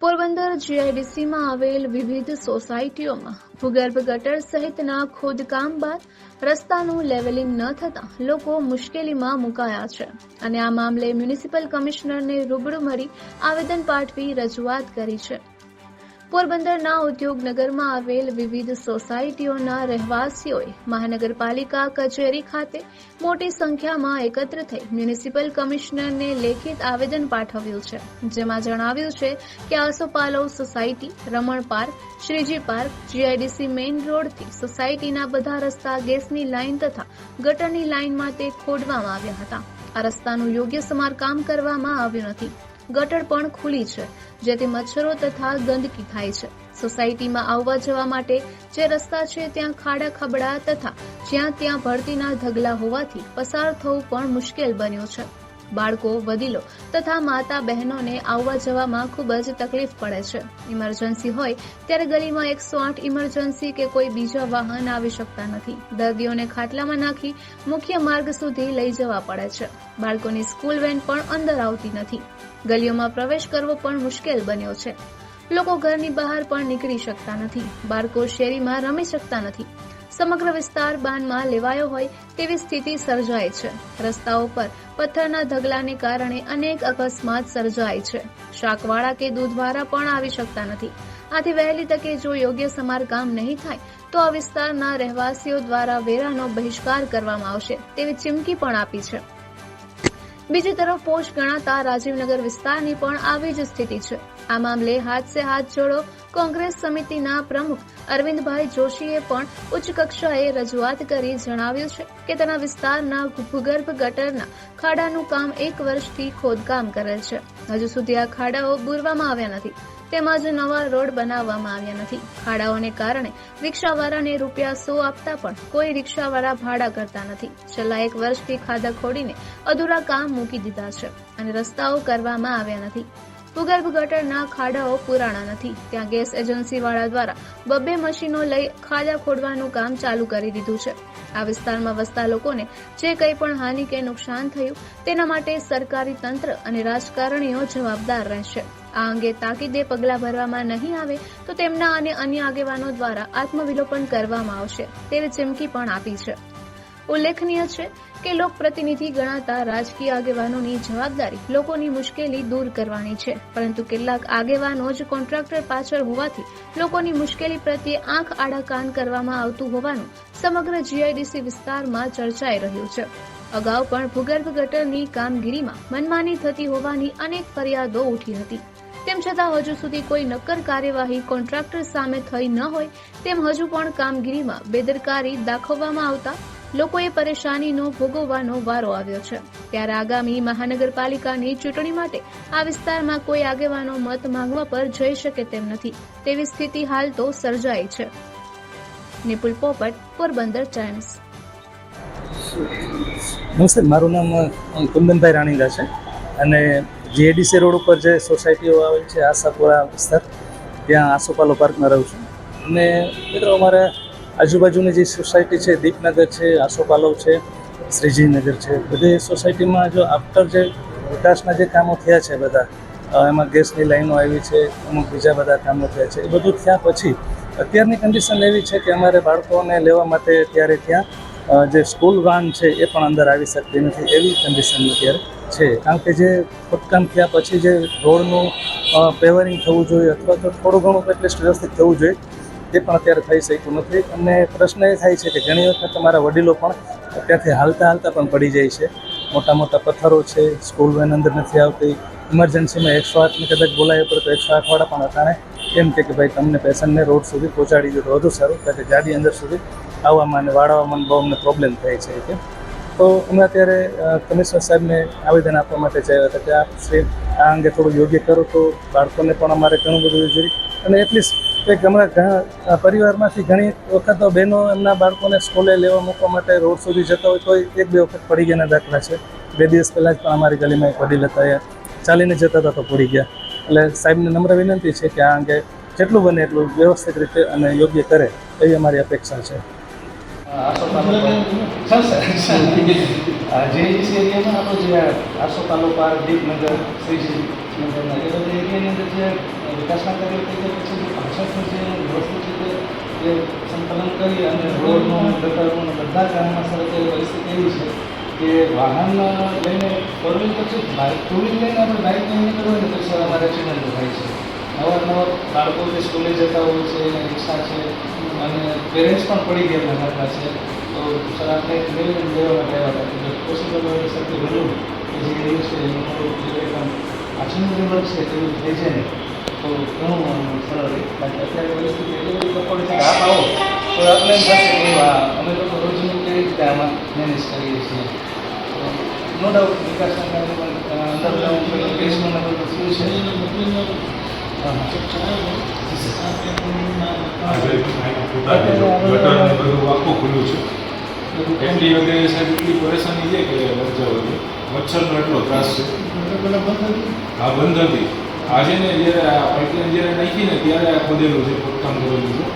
પોરબંદર જીઆઈડીસીમાં આવેલ વિવિધ સોસાયટીઓમાં ભૂગર્ભ ગટર સહિતના ખોદકામ બાદ રસ્તાનું લેવલિંગ ન થતાં લોકો મુશ્કેલીમાં મુકાયા છે. અને આ મામલે મ્યુનિસિપલ કમિશનરને રૂબરૂ મળી આવેદન પાઠવી રજૂઆત કરી છે. પોરબંદરના ઉદ્યોગનગરમાં આવેલ વિવિધ સોસાયટીઓના રહેવાસીઓએ મહાનગરપાલિકા કચેરી ખાતે મોટી સંખ્યામાં એકત્ર થઈ મ્યુનિસિપલ કમિશનરને લેખિત આવેદન પાઠવ્યું છે. જેમાં જણાવ્યું છે કે Asopalav society, Raman park, Shreeji park, GIDC main રોડથી સોસાયટીના બધા રસ્તા ગેસની લાઇન તથા ગટરની લાઇનમાં તે ખોદવામાં આવ્યા હતા. આ રસ્તાનું યોગ્ય સમારકામ કરવામાં આવ્યું નથી. ગટર પણ ખુલ્લી છે, જેથી મચ્છરો તથા ગંદકી થાય છે. સોસાયટીમાં આવવા જવા માટે જે રસ્તા છે, ત્યાં ખાડા ખબડા તથા જ્યાં ત્યાં ભરતીના ઢગલા હોવાથી પસાર થવું પણ મુશ્કેલ બન્યું છે. બાળકો, વડીલો તથા માતા બહેનોને આવવા જવામાં ખૂબ જ તકલીફ પડે છે. ઇમરજન્સી હોય ત્યારે ગલીમાં એકસો આઠ ઇમરજન્સી કે કોઈ બીજા વાહન આવી શકતા નથી. દર્દીઓને ખાટલામાં નાખી મુખ્ય માર્ગ સુધી લઈ જવા પડે છે. બાળકોની સ્કૂલ વેન પણ અંદર આવતી નથી. ગલીઓમાં પ્રવેશ કરવો પણ મુશ્કેલ બન્યો છે. લોકો ઘરની બહાર પણ નીકળી શકતા નથી. બાળકો શેરીમાં રમી શકતા નથી. સમગ્ર વિસ્તાર બાનમાં લેવાયો હોય તેવી સ્થિતિ સર્જાય છે. રસ્તાઓ પર પથ્થરના ધગલાને કારણે અનેક અકસ્માત સર્જાય છે. શાકવાળા કે દૂધવાળા પણ આવી શકતા નથી. આથી વહેલી તકે જો યોગ્ય સમારકામ નહીં થાય, તો આ વિસ્તારના રહેવાસીઓ દ્વારા વેરાનો બહિષ્કાર કરવામાં આવશે તેવી ચીમકી પણ આપી છે. બીજી તરફ પોષ ગણાતા રાજીવનગર વિસ્તારની પણ આવી જ સ્થિતિ છે. આ મામલે હાથ સે હાથ જોડો કોંગ્રેસ સમિતિના પ્રમુખ અરવિંદભાઈ જોશીએ પણ ઉચ્ચ કક્ષાએ રજૂઆત કરી જણાવ્યું છે કે તેના વિસ્તારના ભૂગર્ભ ગટરના ખાડાનું કામ એક વર્ષથી ખોદકામ કરેલ છે. હજુ સુધી આ ખાડાઓ બુરવામાં આવ્યા નથી. તેમજ નવા રોડ બનાવવામાં આવ્યા નથી. ખાડાઓને કારણે રિક્ષાવાળાને રૂપિયા સો આપતા પણ કોઈ રિક્ષાવાળા ભાડા કરતા નથી. છેલ્લા એક વર્ષથી ખાડા ખોડીને અધૂરા કામ મૂકી દીધા છે અને રસ્તાઓ કરવામાં આવ્યા નથી. ભૂગર્ભ ગટરના ખાડાઓ પુરાણા નથી. ત્યાં ગેસ એજન્સી વાળા દ્વારા બબ્બે મશીનો લઈ ખાડા ખોડવાનું કામ ચાલુ કરી દીધું છે. આ વિસ્તારમાં વસતા લોકોને જે કંઈ પણ હાનિ કે નુકસાન થયું તેના માટે સરકારી તંત્ર અને રાજકારણીઓ જવાબદાર રહેશે. આ અંગે તાકીદે પગલાં ભરવામાં નહીં આવે તો તેમના અને અન્ય આગેવાનો દ્વારા આત્મવિલોપન કરવામાં આવશે. તેવી ચીમકી પણ આપી છે. ઉલ્લેખનીય છે કે લોકપ્રતિનિધિ ગણાતા રાજકીય આગેવાનોની જવાબદારી લોકોની મુશ્કેલી દૂર કરવાની છે. પરંતુ કેટલાક આગેવાનો જ કોન્ટ્રાક્ટર પાછળ હોવાથી લોકોની મુશ્કેલી પ્રત્યે આંખ આડા કાન કરવામાં આવતું હોવાનું સમગ્ર જીઆઈડીસી વિસ્તારમાં ચર્ચાઈ રહ્યું છે. અગાઉ પણ ભૂગર્ભ ગટરની કામગીરીમાં મનમાની થતી હોવાની અનેક ફરિયાદો ઉઠી હતી. તેમ છતાં હજુ સુધી કોઈ નક્કર કાર્યવાહી કોન્ટ્રાક્ટર સામે થઈ ન હોય તેમ હજુ પણ કામગીરીમાં બેદરકારી દાખવવામાં આવતા લોકોએ પરેશાનીનો ભોગવવાનો વારો આવ્યો છે. ત્યારે આગામી મહાનગરપાલિકાની ચૂંટણી માટે આ વિસ્તારમાં કોઈ આગેવાનો મત માંગવા પર જઈ શકે તેમ નથી. તેવી સ્થિતિ હાલ તો સર્જાઈ છે. નિપુલ પોપટ, પોરબંદર ટાઈમ્સ. નમસ્તે, મારું નામ કુંદનભાઈ રાણીદા છે. અને જીએડીસી રોડ ઉપર જે સોસાયટીઓ આવેલી છે, આશાપુરા વિસ્તાર, ત્યાં આસોપાલો પાર્કમાં રહું છું. અને મિત્રો, અમારે આજુબાજુની જે સોસાયટી છે, દીપનગર છે આસોપાલવ છે, શ્રીજીનગર છે, બધી સોસાયટીમાં જો આફ્ટર જે વિકાસના જે કામો થયા છે બધા એમાં ગેસની લાઈનો આવી છે, અમુક બીજા બધા કામો થયા છે, એ બધું થયા પછી અત્યારની કન્ડિશન એવી છે કે અમારે બાળકોને લેવા માટે ત્યારે ત્યાં જે સ્કૂલ વાન છે એ પણ અંદર આવી શકતી નથી એવી કન્ડિશન અત્યારે છે. કારણ કે જે ખોદકામ થયા પછી જે રોડનું પેવરિંગ થવું જોઈએ અથવા તો થોડું ઘણું એટલીસ્ટ વ્યવસ્થિત થવું જોઈએ તે પણ અત્યારે થઈ શકતું નથી. અને પ્રશ્ન એ થાય છે કે ઘણી વખત તમારા વડીલો પણ ત્યાંથી હાલતા હાલતા પણ પડી જાય છે. મોટા મોટા પથ્થરો છે સ્કૂલ વેન અંદર નથી આવતી. ઇમરજન્સીમાં એકસો આઠને કદાચ બોલાવી પડે તો એકસો આઠવાળા પણ અટાણે એમ કે કે ભાઈ તમને પેશન્ટને રોડ સુધી પહોંચાડી દો વધુ સારું. કારણ કે ગાડી અંદર સુધી આવવામાં અને વાળવામાં બહુ અમને પ્રોબ્લેમ થાય છે કે. તો અમે અત્યારે કમિશનર સાહેબને આવેદન આપવા માટે જાય હતા કે આપ શ્રી આ અંગે થોડું યોગ્ય કરો તો બાળકોને પણ અમારે ઘણું બધું જોઈએ અને એટલીસ્ટ કંઈક હમણાં પરિવારમાંથી ઘણી વખત બહેનો એમના બાળકોને સ્કૂલે લેવા મૂકવા માટે રોડ સુધી જતા હોય તો એક બે વખત પડી ગયાના દાખલા છે. બે દિવસ પહેલાં જ પણ અમારી ગલીમાં એક વડીલ હતા ચાલીને જતા હતા તો પડી ગયા. એટલે સાહેબને નમ્ર વિનંતી છે કે આ અંગે જેટલું બને એટલું વ્યવસ્થિત રીતે અને યોગ્ય કરે, એવી અમારી અપેક્ષા છે. જેએડીસી એરિયામાં આપણો જે અંદર જે વિકાસના કાર્યો પછી પાછળનું જે વ્યવસ્થિત રીતે એ સંકલન કરી અને રોડનું, ગટરનું બધા કામમાં સર અત્યારે પરિસ્થિતિ એવી છે કે વાહન લઈને ફોર પછી બાઇક, ટુ લઈને આપણે બાઇક લઈને કરવું ને પછી અમારે એક્સિડન્ટ થાય છે. અવારનવાર બાળકો જે સ્કૂલે જતા હોય છે અને રિક્ષા છે, અને પેરેન્ટ્સ પણ પડી ગયા નાના છે. તો સર આપણે નિવેદન લેવા માટે આવ્યા હતા. કે પોસિબલ હોય સૌથી વધુ કે જે રહ્યું છે એનું થોડું પાછળનું જે છે, તેવું થઈ જાય તો ઘણું સરળ રહે કારણ કે અત્યારે પરિસ્થિતિ એટલી બધી કપડ છે આપ આવો તો આપણે એમ થશે કે અમે લોકો રોજનું કેવી રીતે આમાં મેનેજ કરીએ છીએ નો ડાઉટ વિકાસના કાર્ય પણ અંડરગ્રાઉન્ડ બેઝમાં બધું શું છે એટલી વખતે સાહેબ એટલી પરેશાની છે કે મચ્છરનો એટલો ત્રાસ છે આ બંધ હતી. આજે ને જ્યારે આ પાઇપલાઇન જ્યારે નાખી ને ત્યારે આ ખોદેલું છે ખોદકામ કરેલું છે.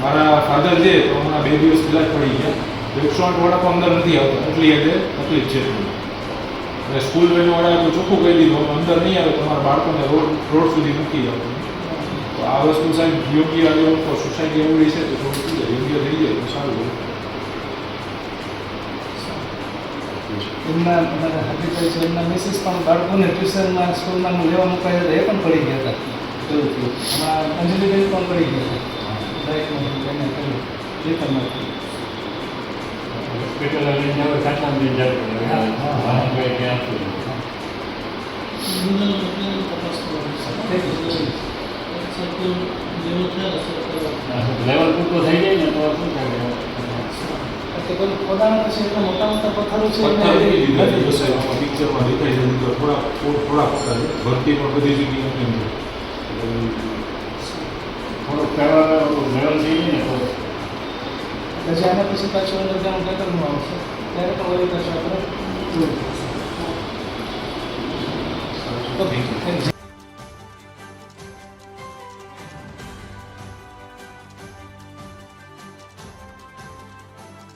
મારા ફાધર છે તો હમણાં બે દિવસ પહેલાં જ પડી ગયા. એકસો આઠ વાળા પણ અંદર નથી આવતા. એટલી એટલે તકલીફ છે અને સ્કૂલ વેનવાળાએ તો ચોખ્ખું કહી દીધું અંદર નહીં આવે, તમારા બાળકોને રોડ રોડ સુધી મૂકી જાવ તો આ વસ્તુ સાહેબ યોગ્ય આજે સોસાયટી એવડી છે તો થોડું યોગ્ય થઈ જાય તો સારું હોય એમના અમારા હાર્દિકભાઈ છે એમના મિસિસ પણ બાળકોને ટ્યુશનમાં સ્કૂલમાં લેવા મુકાયા હતા એ પણ પડી ગયા હતા. એવું થયું અમારા અંજલિબેન પણ પડી ગયા હતા. લેવલ પૂરતો થઈ જાય ને તો શું થાય? તો પેલું ખોદાણ પછી એટલા મોટા મોટા પથ્થરો છે. પિક્ચરમાં દેખાય છે. તો થોડા થોડા પથ્થર છે. ભરતી બધી જગ્યાએ. થોડુંક પહેલાં થઈ જાય ને તો પછી આના પછી પાછું અંડરગ્રાઉન્ડ આવશે ત્યારે પણ વળી પાછું આપણે યુ